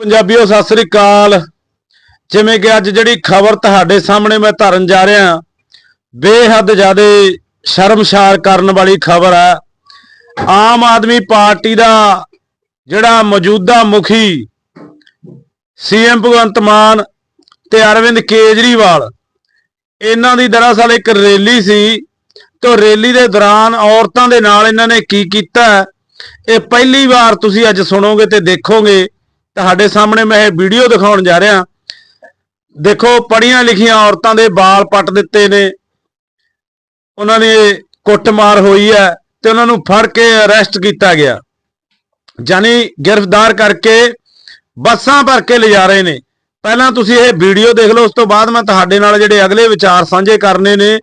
ਪੰਜਾਬੀਓ, ਸਤਿ ਸ੍ਰੀ ਅਕਾਲ। ਜਿਵੇਂ ਕਿ ਅੱਜ ਜਿਹੜੀ ਖਬਰ ਤੁਹਾਡੇ ਸਾਹਮਣੇ ਮੈਂ ਧਰਨ ਜਾ ਰਿਹਾ, ਬੇਹੱਦ ਜ਼ਿਆਦਾ ਸ਼ਰਮਸ਼ਾਰ ਕਰਨ ਵਾਲੀ ਖਬਰ ਹੈ। ਆਮ ਆਦਮੀ ਪਾਰਟੀ ਦਾ ਜਿਹੜਾ ਮੌਜੂਦਾ ਮੁਖੀ, ਸੀਐਮ ਭਗਵੰਤ ਮਾਨ ਤੇ ਅਰਵਿੰਦ ਕੇਜਰੀਵਾਲ, ਇਹਨਾਂ ਦੀ ਦਰਅਸਲ ਇੱਕ ਰੈਲੀ ਸੀ। ਤੇ ਰੈਲੀ ਦੇ ਦੌਰਾਨ ਔਰਤਾਂ ਦੇ ਨਾਲ ਇਹਨਾਂ ਨੇ ਕੀ ਕੀਤਾ, ਇਹ ਪਹਿਲੀ ਵਾਰ ਤੁਸੀਂ ਅੱਜ ਸੁਣੋਗੇ ਤੇ ਦੇਖੋਗੇ। ਤੁਹਾਡੇ ਸਾਹਮਣੇ ਮੈਂ ਇਹ ਵੀਡੀਓ ਦਿਖਾਉਣ ਜਾ ਰਿਹਾ। ਦੇਖੋ ਪੜੀਆਂ ਲਿਖੀਆਂ ਔਰਤਾਂ ਦੇ ਵਾਲ ਪੱਟ ਦਿੱਤੇ ਨੇ। ਉਹਨਾਂ ਨੇ ਕੁੱਟਮਾਰ ਹੋਈ ਹੈ ਤੇ ਉਹਨਾਂ ਨੂੰ ਫੜ ਕੇ ਅਰੈਸਟ ਕੀਤਾ ਗਿਆ। ਜਾਨੀ ਗ੍ਰਿਫਤਾਰ ਕਰਕੇ ਬੱਸਾਂ ਭਰ ਕੇ ਲਿਜਾ ਰਹੇ ਨੇ। ਪਹਿਲਾਂ ਤੁਸੀਂ ਇਹ ਵੀਡੀਓ ਦੇਖ ਲਓ, ਉਸ ਤੋਂ ਬਾਅਦ ਮੈਂ ਤੁਹਾਡੇ ਨਾਲ ਜਿਹੜੇ ਅਗਲੇ ਵਿਚਾਰ ਸਾਂਝੇ ਕਰਨੇ ਨੇ,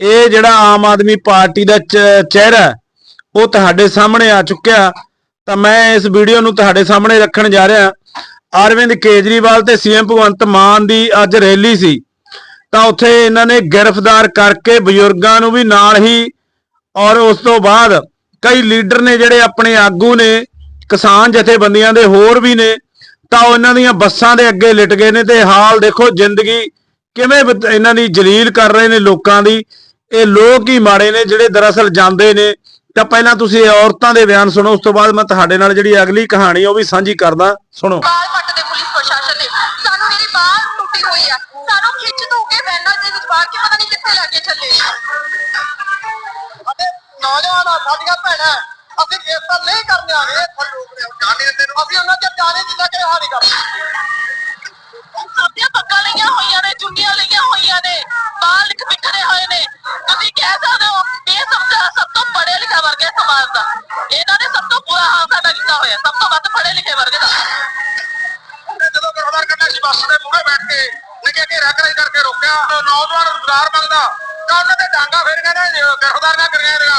ਇਹ ਜਿਹੜਾ ਆਮ ਆਦਮੀ ਪਾਰਟੀ ਦਾ ਚਿਹਰਾ ਉਹ ਤੁਹਾਡੇ ਸਾਹਮਣੇ ਆ ਚੁੱਕਿਆ। ਤਾਂ ਮੈਂ ਇਸ ਵੀਡੀਓ ਨੂੰ ਤੁਹਾਡੇ ਸਾਹਮਣੇ ਰੱਖਣ ਜਾ ਰਿਹਾ। ਅਰਵਿੰਦ ਕੇਜਰੀਵਾਲ ਤੇ ਸੀਐਮ ਭਗਵੰਤ ਮਾਨ ਦੀ ਅੱਜ ਰੈਲੀ ਸੀ। ਤਾਂ ਉੱਥੇ ਇਹਨਾਂ ਨੇ ਗ੍ਰਿਫਤਾਰ ਕਰਕੇ ਬਜ਼ੁਰਗਾਂ ਨੂੰ ਵੀ ਨਾਲ ਹੀ ਔਰ ਉਸ ਤੋਂ ਬਾਅਦ ਕਈ ਲੀਡਰ ਨੇ ਜਿਹੜੇ ਆਪਣੇ ਆਗੂ ਨੇ, ਕਿਸਾਨ ਜਥੇਬੰਦੀਆਂ ਦੇ ਹੋਰ ਵੀ ਨੇ, ਤਾਂ ਉਹ ਇਹਨਾਂ ਦੀਆਂ ਬੱਸਾਂ ਦੇ ਅੱਗੇ ਲਿਟ ਗਏ ਨੇ ਤੇ ਹਾਲ ਦੇਖੋ ਜ਼ਿੰਦਗੀ ਕਿਵੇਂ ਇਹਨਾਂ ਦੀ ਜਲੀਲ ਕਰ ਰਹੇ ਨੇ ਲੋਕਾਂ ਦੀ। ਇਹ ਲੋਕ ਹੀ ਮਾੜੇ ਨੇ ਜਿਹੜੇ ਦਰਅਸਲ ਜਾਂਦੇ ਨੇ। ਤਾਂ ਪਹਿਲਾਂ ਤੁਸੀਂ ਇਹ ਔਰਤਾਂ ਦੇ ਬਿਆਨ ਸੁਣੋ ਉਸ ਤੋਂ ਬਾਅਦ ਮੈਂ ਤੁਹਾਡੇ ਨਾਲ ਜਿਹੜੀ ਅਗਲੀ ਕਹਾਣੀ ਉਹ ਵੀ ਸਾਂਝੀ ਕਰਦਾ ਸੁਣੋ। ਬਾਲ ਪੱਟਦੇ ਪੁਲਿਸ ਪ੍ਰਸ਼ਾਸਨ ਨੇ ਸਾਨੂੰ ਮੇਰੀ ਬਾਲ ਟੁੱਟੀ ਹੋਈ ਆ ਸਾਨੂੰ ਖਿੱਚ ਕੇ ਵੈਨਾਂ ਦੇ ਵਿੱਚ ਬਾਹਰ ਕੇ ਪਤਾ ਨਹੀਂ ਕਿੱਥੇ ਲੈ ਕੇ ਚੱਲੇ। ਅਤੇ ਨੌਜਵਾਨ ਆ ਸਾਡੀਆਂ ਭੈਣਾਂ ਅਸੀਂ ਗ੍ਰਿਫਤਾਰ ਨਹੀਂ ਕਰਨ ਆਗੇ ਇੱਥੇ ਲੋਕ ਨੇ ਜਾਣੇ ਤੈਨੂੰ। ਅਸੀਂ ਉਹਨਾਂ ਦੇ ਜਾਣੇ ਜਿੱਦਾਂ ਕਿ ਹਾਰੀ ਕਰ ਸਾਡੀਆਂ ਪੱਗਾਂ ਲਈਆਂ ਹੋਈਆਂ ਨੇ ਚੁੰਨੀਆਂ ਲਈਆਂ ਹੋਈਆਂ ਨੇ ਬਾਲ ਲਿਖ ਬਿਖਰੇ ਹੋਏ ਨੇ। ਨੌਜਵਾਨ ਰੁਜ਼ਗਾਰ ਮੰਗਦਾ ਤਾਂ ਉਹਨਾਂ ਤੇ ਡਾਂਗਾ ਫੇਰ ਕਹਿੰਦੇ ਗ੍ਰਿਫਤਾਰੀਆਂ ਕਰੀਆਂ ਇਹਦੀਆਂ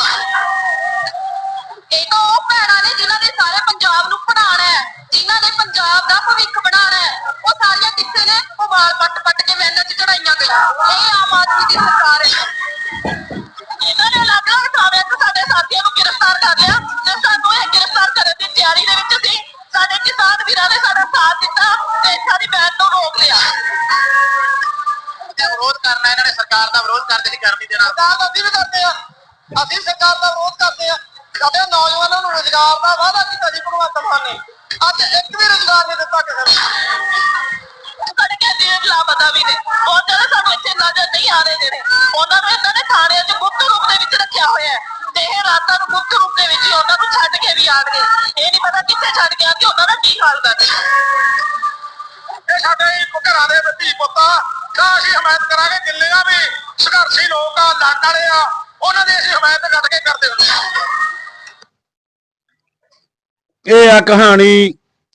ਇਹ ਤਾਂ ਉਹ ਭੈਣਾਂ ਨੇ ਜਿਨ੍ਹਾਂ ਨੇ ਸਾਰੇ ਪੰਜਾਬ ਨੂੰ ਪੜਾਉਣਾ ਹੈ, ਜਿਨ੍ਹਾਂ ਨੇ ਪੰਜਾਬ ਦਾ ਭਵਿੱਖ ਬਣਾਉਣਾ ਹੈ, ਉਹ ਸਾਰੀਆਂ ਕਿੱਥੇ ਨੇ? ਉਹ ਵਾਲ ਪੱਟ ਪੱਟ ਕੇ ਵੈਨਾਂ 'ਚ ਚੜਾਈਆਂ ਗਈਆਂ। ਇਹ ਆਮ ਆਦਮੀ ਦੀ ਸਰਕਾਰ ਹੈ। ਇਹਨਾਂ ਨੇ ਸਰਕਾਰ ਅਸੀਂ ਵੀ ਕਰਦੇ ਆ ਅਸੀਂ ਸਰਕਾਰ ਦਾ ਵਿਰੋਧ ਕਰਦੇ ਆ ਸਾਡੇ ਨੌਜਵਾਨਾਂ ਨੂੰ ਰੋਜ਼ਗਾਰ ਦਾ ਵਾਅਦਾ ਕੀਤਾ ਸੀ ਭਗਵੰਤ ਮਾਨ ਨੇ ਅੱਜ ਇੱਕ ਵੀ ਰੋਜ਼ਗਾਰ ਨਹੀਂ ਦਿੱਤਾ ਕਿਸੇ ਨੂੰ ਸਾਡੇ ਕੇ ਜੇਬ ਲਾਪਤਾ ਵੀ ਨੇ ਬਹੁਤ ਜ਼ਿਆਦਾ ਸਾਨੂੰ ਇੱਥੇ ਨਜ਼ਰ ਨਹੀਂ ਆ ਰਹੇ ਜਿਹੜੇ ਉਹਨਾਂ ਨੂੰ ਇਹਨਾਂ ਨੇ ਥਾਣਿਆਂ 'ਚ ਗੁਪਤ ਰੂਪ ਦੇ ਵਿੱਚ ਰੱਖਿਆ ਹੋਇਆ ਹੈ ਤੇ ਇਹ ਰਾਤਾਂ ਨੂੰ ਗੁਪਤ ਰੂਪ ਦੇ ਵਿੱਚ ਉਹਨਾਂ ਨੂੰ ਛੱਡ ਕੇ ਵੀ ਆਣਗੇ ਇਹ ਨਹੀਂ ਪਤਾ ਕਿੱਥੇ ਛੱਡ ਕੇ ਆਣਗੇ ਉਹਨਾਂ ਦਾ ਕੀ ਹਾਲ ਕਰਨਗੇ ਸਾਡੇ ਘਰਾਂ ਦੇ ਬੱਤੀ ਪੁੱਤਾ ਤਾਂ ਅਸੀਂ ਹਮਾਇਤ ਕਰਾਂਗੇ ਜਿੰਨੀਆਂ ਵੀ ਸੰਘਰਸ਼ੀ ਲੋਕ ਆ ਲੜਨ ਵਾਲੇ ਆ, ਉਹਨਾਂ ਦੀ ਅਸੀਂ ਹਮਾਇਤ ਡਟ ਕੇ ਕਰਦੇ ਹੁੰਦੇ ਇਹ ਆ ਕਹਾਣੀ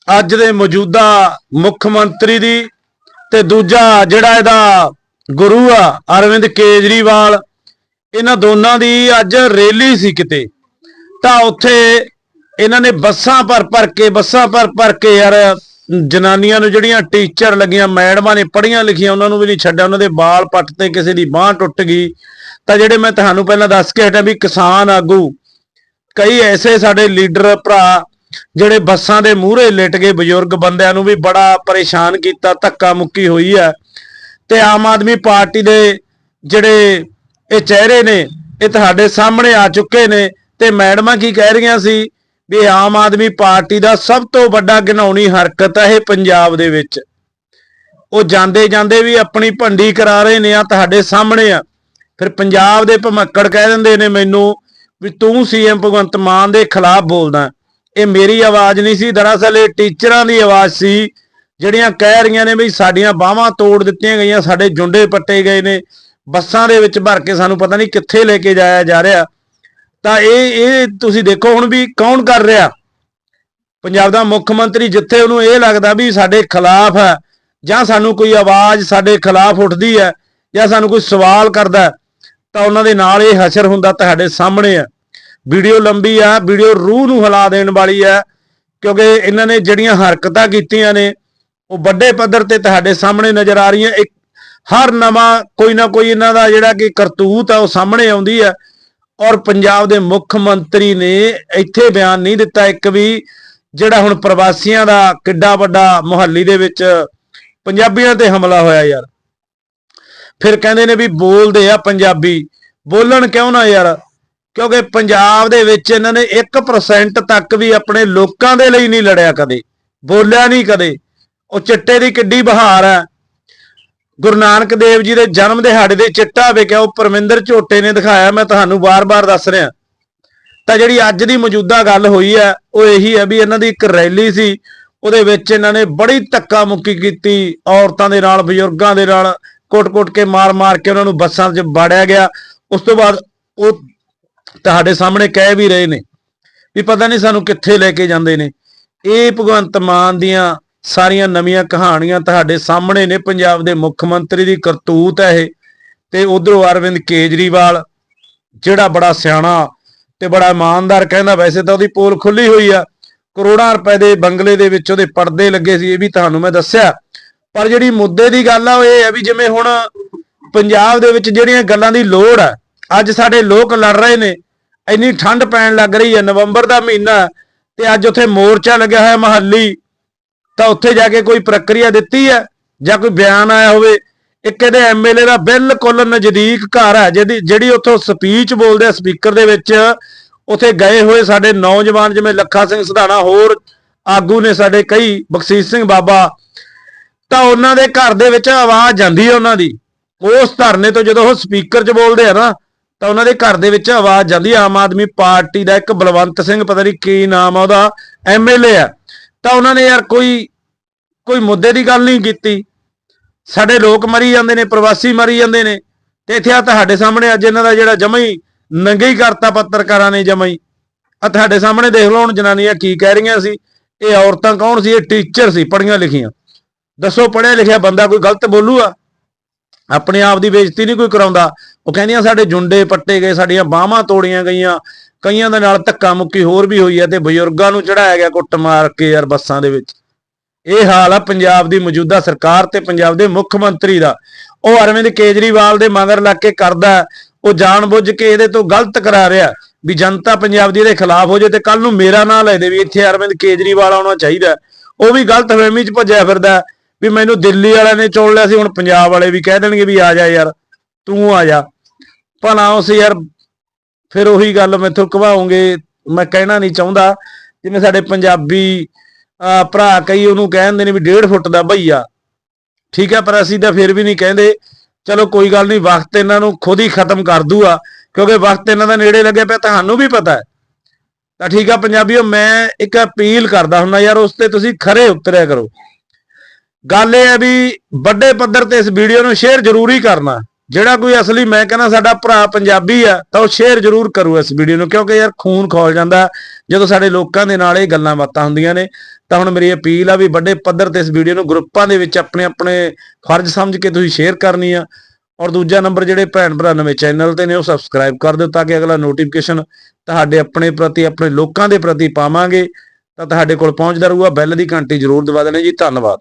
ਅੱਜ ਦੇ ਮੌਜੂਦਾ ਮੁੱਖ ਮੰਤਰੀ ਦੀ ਤੇ ਦੂਜਾ ਜਿਹੜਾ ਇਹਦਾ ਗੁਰੂ ਆ, ਅਰਵਿੰਦ ਕੇਜਰੀਵਾਲ, ਇਹਨਾਂ ਦੋਨਾਂ ਦੀ ਅੱਜ ਰੈਲੀ ਸੀ ਕਿਤੇ। ਤਾਂ ਉੱਥੇ ਇਹਨਾਂ ਨੇ ਬੱਸਾਂ ਭਰ ਭਰ ਕੇ, ਬੱਸਾਂ ਭਰ ਭਰ ਕੇ ਯਾਰ ਜਨਾਨੀਆਂ ਨੂੰ ਜਿਹੜੀਆਂ ਟੀਚਰ ਲੱਗੀਆਂ, ਮੈਡਮਾਂ ਨੇ ਪੜ੍ਹੀਆਂ ਲਿਖੀਆਂ, ਉਹਨਾਂ ਨੂੰ ਵੀ ਨਹੀਂ ਛੱਡਿਆ, ਉਹਨਾਂ ਦੇ ਵਾਲ ਪੱਟ ਤੇ ਕਿਸੇ ਦੀ ਬਾਹ ਟੁੱਟ ਗਈ। ਤਾਂ ਜਿਹੜੇ ਮੈਂ ਤੁਹਾਨੂੰ ਪਹਿਲਾਂ ਦੱਸ ਕੇ ਹਟਿਆ ਵੀ ਕਿਸਾਨ ਆਗੂ, ਕਈ ਐਸੇ ਸਾਡੇ ਲੀਡਰ ਭਰਾ, ਜਿਹੜੇ ਬੱਸਾਂ ਦੇ ਮੂਹਰੇ ਲਿਟ ਗਏ ਬਜ਼ੁਰਗ ਬੰਦਿਆਂ ਨੂੰ ਵੀ ਬੜਾ ਪਰੇਸ਼ਾਨ ਕੀਤਾ, ਧੱਕਾ ਮੁੱਕੀ ਹੋਈ ਹੈ ਤੇ ਆਮ ਆਦਮੀ ਪਾਰਟੀ ਦੇ ਜਿਹੜੇ ਇਹ ਚਿਹਰੇ ਨੇ, ਇਹ ਤੁਹਾਡੇ ਸਾਹਮਣੇ ਆ ਚੁੱਕੇ ਨੇ। ਤੇ ਮੈਡਮਾਂ ਕੀ ਕਹਿ ਰਹੀਆਂ ਸੀ? ਵੀ ਆਮ ਆਦਮੀ ਪਾਰਟੀ ਦਾ ਸਭ ਤੋਂ ਵੱਡਾ ਘਿਨਾਉਣੀ ਹਰਕਤ ਹੈ ਇਹ ਪੰਜਾਬ ਦੇ ਵਿੱਚ। ਉਹ ਜਾਂਦੇ ਜਾਂਦੇ ਵੀ ਆਪਣੀ ਭੰਡੀ ਕਰਾ ਰਹੇ ਨੇ ਆ, ਤੁਹਾਡੇ ਸਾਹਮਣੇ ਆ। ਫਿਰ ਪੰਜਾਬ ਦੇ ਭਮੱਕੜ ਕਹਿ ਦਿੰਦੇ ਨੇ ਮੈਨੂੰ ਵੀ ਤੂੰ ਸੀਐਮ ਭਗਵੰਤ ਮਾਨ ਦੇ ਖਿਲਾਫ ਬੋਲਦਾ। ਇਹ ਮੇਰੀ ਆਵਾਜ਼ ਨਹੀਂ ਸੀ, ਦਰਅਸਲ ਇਹ ਟੀਚਰਾਂ ਦੀ ਆਵਾਜ਼ ਸੀ, ਜਿਹੜੀਆਂ ਕਹਿ ਰਹੀਆਂ ਨੇ ਵੀ ਸਾਡੀਆਂ ਬਾਹਾਂ ਤੋੜ ਦਿੱਤੀਆਂ ਗਈਆਂ, ਸਾਡੇ ਜੁੰਡੇ ਪੱਟੇ ਗਏ ਨੇ, ਬੱਸਾਂ ਦੇ ਵਿੱਚ ਭਰ ਕੇ ਸਾਨੂੰ ਪਤਾ ਨਹੀਂ ਕਿੱਥੇ ਲੈ ਕੇ ਜਾਇਆ ਜਾ ਰਿਹਾ। ਤਾਂ ਇਹ ਇਹ ਤੁਸੀਂ ਦੇਖੋ ਹੁਣ ਵੀ ਕੌਣ ਕਰ ਰਿਹਾ? ਪੰਜਾਬ ਦਾ ਮੁੱਖ ਮੰਤਰੀ ਜਿੱਥੇ ਉਹਨੂੰ ਇਹ ਲੱਗਦਾ ਵੀ ਸਾਡੇ ਖਿਲਾਫ ਹੈ, ਜਾਂ ਸਾਨੂੰ ਕੋਈ ਆਵਾਜ਼ ਸਾਡੇ ਖਿਲਾਫ ਉੱਠਦੀ ਹੈ, ਜਾਂ ਸਾਨੂੰ ਕੋਈ ਸਵਾਲ ਕਰਦਾ ਤਾਂ ਉਹਨਾਂ ਦੇ ਨਾਲ ਇਹ ਹਸ਼ਰ ਹੁੰਦਾ ਤੁਹਾਡੇ ਸਾਹਮਣੇ ਹੈ। ਵੀਡੀਓ ਲੰਬੀ ਆ, ਵੀਡੀਓ ਰੂਹ ਨੂੰ ਹਿਲਾ ਦੇਣ ਵਾਲੀ ਆ ਕਿਉਂਕਿ ਇਹਨਾਂ ਨੇ ਜਿਹੜੀਆਂ ਹਰਕਤਾਂ ਕੀਤੀਆਂ ਨੇ, ਉਹ ਵੱਡੇ ਪੱਧਰ ਤੇ ਤੁਹਾਡੇ ਸਾਹਮਣੇ ਨਜ਼ਰ ਆ ਰਹੀਆਂ। ਇੱਕ, ਹਰ ਨਵਾਂ ਕੋਈ ਨਾ ਕੋਈ ਇਹਨਾਂ ਦਾ ਜਿਹੜਾ ਕਿ ਕਰਤੂਤ ਆ, ਉਹ ਸਾਹਮਣੇ ਆਉਂਦੀ ਹੈ। ਔਰ ਪੰਜਾਬ ਦੇ ਮੁੱਖ ਮੰਤਰੀ ਨੇ ਇੱਥੇ ਬਿਆਨ ਨਹੀਂ ਦਿੱਤਾ ਇੱਕ ਵੀ, ਜਿਹੜਾ ਹੁਣ ਪ੍ਰਵਾਸੀਆਂ ਦਾ ਕਿੱਡਾ ਵੱਡਾ ਮੁਹੱਲੀ ਦੇ ਵਿੱਚ ਪੰਜਾਬੀਆਂ ਤੇ ਹਮਲਾ ਹੋਇਆ ਯਾਰ। ਫਿਰ ਕਹਿੰਦੇ ਨੇ ਵੀ ਬੋਲਦੇ ਆ ਪੰਜਾਬੀ। ਬੋਲਣ ਕਿਉਂ ਨਾ ਯਾਰ? ਕਿਉਂਕਿ ਪੰਜਾਬ ਦੇ ਵਿੱਚ ਇਹਨਾਂ ਨੇ 1% ਤੱਕ ਵੀ ਆਪਣੇ ਲੋਕਾਂ ਦੇ ਲਈ ਨਹੀਂ ਲੜਿਆ ਕਦੇ। ਬੋਲਿਆ ਨਹੀਂ ਕਦੇ। ਉਹ ਚਿੱਟੇ ਦੀ ਕਿੱਡੀ ਬਹਾਰ ਹੈ। ਗੁਰੂ ਨਾਨਕ ਦੇਵ ਜੀ ਦੇ ਜਨਮ ਦਿਹਾੜੇ ਦੇ ਚਿੱਟਾ ਵੇਖਿਆ, ਉਹ ਪਰਮਿੰਦਰ ਝੋਟੇ ਨੇ ਦਿਖਾਇਆ, ਮੈਂ ਤੁਹਾਨੂੰ ਵਾਰ ਵਾਰ ਦੱਸ ਰਿਹਾ। ਤਾਂ ਜਿਹੜੀ ਅੱਜ ਦੀ ਮੌਜੂਦਾ ਗੱਲ ਹੋਈ ਹੈ, ਉਹ ਇਹੀ ਹੈ ਵੀ ਇਹਨਾਂ ਦੀ ਇੱਕ ਰੈਲੀ ਸੀ, ਉਹਦੇ ਵਿੱਚ ਇਹਨਾਂ ਨੇ ਬੜੀ ਧੱਕਾ ਮੁੱਕੀ ਕੀਤੀ, ਔਰਤਾਂ ਦੇ ਨਾਲ, ਬਜ਼ੁਰਗਾਂ ਦੇ ਨਾਲ, ਕੁੱਟ-ਕੁੱਟ ਕੇ ਮਾਰ-ਮਾਰ ਕੇ ਉਹਨਾਂ ਨੂੰ ਬੱਸਾਂ 'ਚ ਬਾੜਿਆ ਗਿਆ। ਉਸ ਤੋਂ ਬਾਅਦ ਉਹ ਤੁਹਾਡੇ ਸਾਹਮਣੇ ਕਹਿ ਵੀ ਰਹੇ ਨੇ, ਵੀ ਪਤਾ ਨਹੀਂ ਸਾਨੂੰ ਕਿੱਥੇ ਲੈ ਕੇ ਜਾਂਦੇ ਨੇ। ਇਹ ਭਗਵੰਤ ਮਾਨ ਦੀਆਂ ਸਾਰੀਆਂ ਨਵੀਆਂ ਕਹਾਣੀਆਂ ਤੁਹਾਡੇ ਸਾਹਮਣੇ ਨੇ। ਪੰਜਾਬ ਦੇ ਮੁੱਖ ਮੰਤਰੀ ਦੀ ਕਰਤੂਤ ਹੈ ਇਹ। ਤੇ ਉਧਰੋਂ ਅਰਵਿੰਦ ਕੇਜਰੀਵਾਲ, ਜਿਹੜਾ ਬੜਾ ਸਿਆਣਾ ਤੇ ਬੜਾ ਇਮਾਨਦਾਰ ਕਹਿੰਦਾ, ਵੈਸੇ ਤਾਂ ਉਹਦੀ ਪੋਲ ਖੁੱਲੀ ਹੋਈ ਆ। ਕਰੋੜਾਂ ਰੁਪਏ ਦੇ ਬੰਗਲੇ ਦੇ ਵਿੱਚ ਉਹਦੇ ਪਰਦੇ ਲੱਗੇ ਸੀ, ਇਹ ਵੀ ਤੁਹਾਨੂੰ ਮੈਂ ਦੱਸਿਆ। ਪਰ ਜਿਹੜੀ ਮੁੱਦੇ ਦੀ ਗੱਲ ਆ, ਉਹ ਇਹ ਹੈ ਵੀ ਜਿਵੇਂ ਹੁਣ ਪੰਜਾਬ ਦੇ ਵਿੱਚ ਜਿਹੜੀਆਂ ਗੱਲਾਂ ਦੀ ਲੋੜ ਆ, ਅੱਜ ਸਾਡੇ ਲੋਕ ਲੜ ਰਹੇ ਨੇ। ਇੰਨੀ ਠੰਡ ਪੈਣ ਲੱਗ ਰਹੀ ਹੈ ਨਵੰਬਰ ਦਾ ਮਹੀਨਾ ਤੇ ਅੱਜ ਉੱਥੇ ਮੋਰਚਾ ਲੱਗਿਆ ਹੋਇਆ ਮਹੱਲੀ। ਤਾਂ ਉੱਥੇ ਜਾ ਕੇ ਕੋਈ ਪ੍ਰਕਿਰਿਆ ਦਿੱਤੀ ਹੈ ਜਾਂ ਕੋਈ ਬਿਆਨ ਆਇਆ ਹੋਵੇ? ਇੱਕ ਇਹਦੇ ਐਮਐਲਏ ਦਾ ਬਿਲਕੁਲ ਨਜ਼ਦੀਕ ਘਰ ਹੈ, ਜਿਹਦੀ, ਜਿਹੜੀ ਉੱਥੋਂ ਸਪੀਚ ਬੋਲਦੇ ਆ ਸਪੀਕਰ ਦੇ ਵਿੱਚ। ਉੱਥੇ ਗਏ ਹੋਏ ਸਾਡੇ ਨੌਜਵਾਨ, ਜਿਵੇਂ ਲੱਖਾ ਸਿੰਘ ਸਧਾਣਾ, ਹੋਰ ਆਗੂ ਨੇ ਸਾਡੇ ਕਈ, ਬਖਸ਼ੀਸ਼ ਸਿੰਘ ਬਾਬਾ। ਤਾਂ ਉਹਨਾਂ ਦੇ ਘਰ ਦੇ ਵਿੱਚ ਆਵਾਜ਼ ਜਾਂਦੀ ਹੈ ਉਹਨਾਂ ਦੀ। ਉਸ ਧਰਨੇ ਤੋਂ ਜਦੋਂ ਉਹ ਸਪੀਕਰ 'ਚ ਬੋਲਦੇ ਆ ਨਾ, ਤਾਂ ਉਹਨਾਂ ਦੇ ਘਰ ਦੇ ਵਿੱਚ ਆਵਾਜ਼ ਜਾਂਦੀ ਆਮ ਆਦਮੀ ਪਾਰਟੀ ਦਾ ਇੱਕ ਬਲਵੰਤ ਸਿੰਘ, ਪਤਾ ਨਹੀਂ ਕੀ ਨਾਮ ਆ ਉਹਦਾ ਐਮਐਲਏ ਆ। ਤਾਂ ਉਹਨਾਂ ਨੇ ਯਾਰ ਕੋਈ ਕੋਈ ਮੁੱਦੇ ਦੀ ਗੱਲ ਨਹੀਂ ਕੀਤੀ। ਸਾਡੇ ਲੋਕ ਮਰੀ ਜਾਂਦੇ ਨੇ, ਪ੍ਰਵਾਸੀ ਮਰੀ ਜਾਂਦੇ ਨੇ। ਤੇ ਇੱਥੇ ਆ ਤੁਹਾਡੇ ਸਾਹਮਣੇ ਅੱਜ ਇਹਨਾਂ ਦਾ ਜਿਹੜਾ ਜਮਾ ਹੀ ਨੰਗੇ ਹੀ ਕਰਤਾ ਪੱਤਰਕਾਰਾਂ ਨੇ ਜਮਾ ਹੀ। ਆ ਤੁਹਾਡੇ ਸਾਹਮਣੇ ਦੇਖ ਲਓ ਹੁਣ ਜਨਾਨੀਆਂ ਕੀ ਕਹਿ ਰਹੀਆਂ ਸੀ। ਇਹ ਔਰਤਾਂ ਕੌਣ ਸੀ? ਇਹ ਟੀਚਰ ਸੀ ਪੜੀਆਂ ਲਿਖੀਆਂ। ਦੱਸੋ ਪੜਿਆ ਲਿਖਿਆ ਬੰਦਾ ਕੋਈ ਗਲਤ ਬੋਲੂਗਾ ਆਪਣੇ ਆਪ ਦੀ ਬੇਇੱਜ਼ਤੀ ਨਹੀਂ ਕੋਈ ਕਰਾਉਂਦਾ। ਉਹ ਕਹਿੰਦੀਆਂ ਸਾਡੇ ਜੁੰਡੇ ਪੱਟੇ ਗਏ, ਸਾਡੀਆਂ ਬਾਹਾਂ ਤੋੜੀਆਂ ਗਈਆਂ। ਕਈਆਂ ਦੇ ਨਾਲ ਧੱਕਾ ਮੁੱਕੀ ਹੋਰ ਵੀ ਹੋਈ ਹੈ ਤੇ ਬਜ਼ੁਰਗਾਂ ਨੂੰ ਚੜਾਇਆ ਗਿਆ ਕੁੱਟ ਮਾਰ ਕੇ ਯਾਰ ਬੱਸਾਂ ਦੇ ਵਿੱਚ। ਇਹ ਹਾਲ ਆ ਪੰਜਾਬ ਦੀ ਮੌਜੂਦਾ ਸਰਕਾਰ ਤੇ ਪੰਜਾਬ ਦੇ ਮੁੱਖ ਮੰਤਰੀ ਦਾ। ਉਹ ਅਰਵਿੰਦ ਕੇਜਰੀਵਾਲ ਦੇ ਮਗਰ ਲੱਗ ਕੇ ਕਰਦਾ ਹੈ। ਉਹ ਜਾਣਬੁੱਝ ਕੇ ਇਹਦੇ ਤੋਂ ਗਲਤ ਕਰਾ ਰਿਹਾ ਵੀ ਜਨਤਾ ਪੰਜਾਬ ਦੀ ਇਹਦੇ ਖਿਲਾਫ ਹੋ ਜੇ ਤੇ ਕੱਲ ਨੂੰ ਮੇਰਾ ਨਾਂ ਲੈ ਦੇ ਵੀ ਇੱਥੇ ਅਰਵਿੰਦ ਕੇਜਰੀਵਾਲ ਆਉਣਾ ਚਾਹੀਦਾ ਉਹ ਵੀ ਗਲਤ ਫਹਿਮੀ 'ਚ ਭੱਜਿਆ ਫਿਰਦਾ ਵੀ ਮੈਨੂੰ ਦਿੱਲੀ ਵਾਲਿਆਂ ਨੇ ਚੁਣ ਲਿਆ ਸੀ, ਹੁਣ ਪੰਜਾਬ ਵਾਲੇ ਵੀ ਕਹਿ ਦੇਣਗੇ ਵੀ ਆ ਜਾ ਯਾਰ, ਤੂੰ ਆ ਜਾ। ਭਲਾ ਉਸ ਯਾਰ ਫਿਰ ਉਹੀ ਗੱਲ ਮੈਥੋਂ ਕਵਾਉਂਗੇ ਮੈਂ ਕਹਿਣਾ ਨਹੀਂ ਚਾਹੁੰਦਾ। ਜਿਵੇਂ ਸਾਡੇ ਪੰਜਾਬੀ ਭਰਾ ਕਈ ਉਹਨੂੰ ਕਹਿੰਦੇ ਨੇ ਵੀ 1.5 ਫੁੱਟ ਦਾ ਭਈਆ ਠੀਕ ਹੈ, ਪਰ ਅਸੀਂ ਤਾਂ ਫਿਰ ਵੀ ਨਹੀਂ ਕਹਿੰਦੇ। ਚਲੋ ਕੋਈ ਗੱਲ ਨਹੀਂ, ਵਕਤ ਇਹਨਾਂ ਨੂੰ ਖੁਦ ਹੀ ਖਤਮ ਕਰ ਦੂਗਾ। ਕਿਉਂਕਿ ਵਕਤ ਇਹਨਾਂ ਦਾ ਨੇੜੇ ਲੱਗਿਆ ਪਿਆ, ਤੁਹਾਨੂੰ ਵੀ ਪਤਾ ਹੈ। ਤਾਂ ਠੀਕ ਆ ਪੰਜਾਬੀਓ, ਮੈਂ ਇੱਕ ਅਪੀਲ ਕਰਦਾ ਹੁੰਦਾ ਯਾਰ, ਉਸ ਤੇ ਤੁਸੀਂ ਖਰੇ ਉਤਰਿਆ ਕਰੋ। ਗੱਲ ਇਹ ਹੈ ਵੀ ਵੱਡੇ ਪੱਧਰ ਤੇ ਇਸ ਵੀਡੀਓ ਨੂੰ ਸ਼ੇਅਰ ਜ਼ਰੂਰੀ ਕਰਨਾ। ਜਿਹੜਾ ਕੋਈ ਅਸਲੀ ਮੈਂ ਕਹਿੰਦਾ ਸਾਡਾ ਭਰਾ ਪੰਜਾਬੀ ਆ, ਤਾਂ ਉਹ ਸ਼ੇਅਰ ਜ਼ਰੂਰ ਕਰੂ ਇਸ ਵੀਡੀਓ ਨੂੰ, ਕਿਉਂਕਿ ਯਾਰ ਖੂਨ ਖੋਲ ਜਾਂਦਾ। ਜਦੋਂ ਸਾਡੇ ਲੋਕਾਂ ਦੇ ਨਾਲ ਇਹ ਗੱਲਾਂ ਬਾਤਾਂ ਹੁੰਦੀਆਂ ਨੇ, ਤਾਂ ਹੁਣ ਮੇਰੀ ਅਪੀਲ ਆ ਵੀ ਵੱਡੇ ਪੱਧਰ ਤੇ ਇਸ ਵੀਡੀਓ ਨੂੰ ਗਰੁੱਪਾਂ ਦੇ ਵਿੱਚ ਆਪਣੇ ਆਪਣੇ ਫਰਜ਼ ਸਮਝ ਕੇ ਤੁਸੀਂ ਸ਼ੇਅਰ ਕਰਨੀ ਆ। ਔਰ ਦੂਜਾ ਨੰਬਰ ਜਿਹੜੇ ਭੈਣ ਭਰਾ ਨਵੇਂ ਚੈਨਲ ਤੇ ਨੇ, ਉਹ ਸਬਸਕ੍ਰਾਈਬ ਕਰ ਦਿਓ ਤਾਂ ਕਿ ਅਗਲਾ ਨੋਟੀਫਿਕੇਸ਼ਨ ਤੁਹਾਡੇ ਆਪਣੇ ਪ੍ਰਤੀ, ਆਪਣੇ ਲੋਕਾਂ ਦੇ ਪ੍ਰਤੀ ਪਾਵਾਂਗੇ। ਤਾਂ ਤੁਹਾਡੇ ਕੋਲ ਪਹੁੰਚਦਾ ਰਹੂਗਾ, ਬੈਲ ਦੀ ਘੰਟੀ ਜ਼ਰੂਰ ਦਬਾ ਦੇਣੀ ਜੀ, ਧੰਨਵਾਦ।